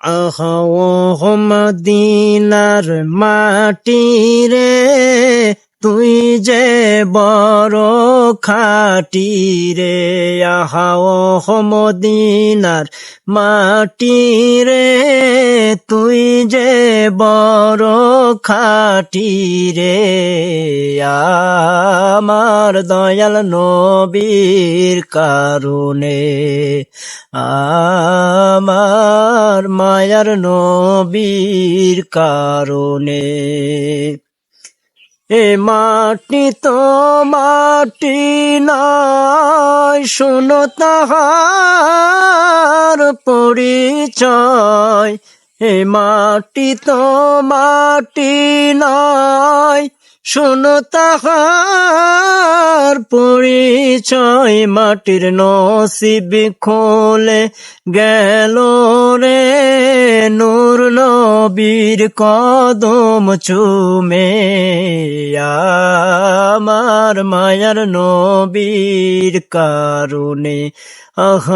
আহ মদিনার মাটি রে, তুই যে বড় খাটি রে। আহ মদিনার মাটি রে, তুই যে বড় খাটি রে। আমার দয়াল নবীর কারণে, আমার মায়ার নবীর কারণে। এ মাটি তো মাটি নয় শুনো তাহার পরিচয়। এ মাটি তো মাটি নয় শুনো তাহার পরিচয়। মাটির নসিব খোলে গেল রে নূর নবীর কদম চুমে আমার মায়ার নবীর কারণে। আহ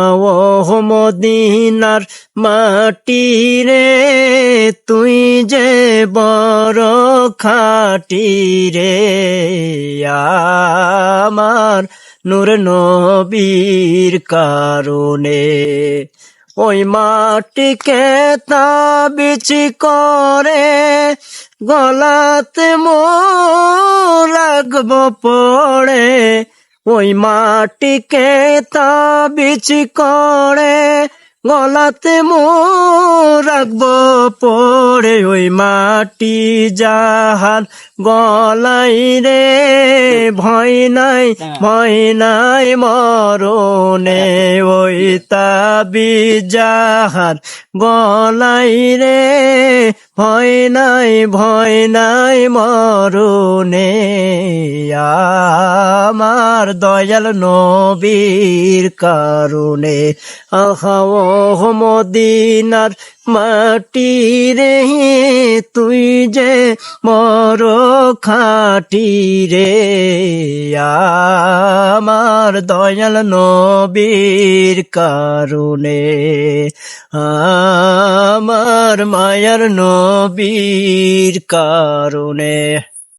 মদিনার মাটি রে, তুই যে বড় খাটি রে, আমার নূর নবীর কারণে। ওই মাটিকে তাবিচি করে গলাতে মো লাগব পড়ে। ওই মাটিকে তাবিচি করে গলাতে মোর রাখব পড়ে ওই মাটি যাহার গলাই রে ভয় নাই ভয় নাই মরণে ওই তাবি যাহার গলাই রে ভয় নাই ভয় নাই মরণে আমার দয়াল নবীর কারণে। আহা মদিনার মাটি রে, তুই যে মর খাটি রে। আমার দয়াল নবীর কারণে। আমার মায়ার নবীর কারণে।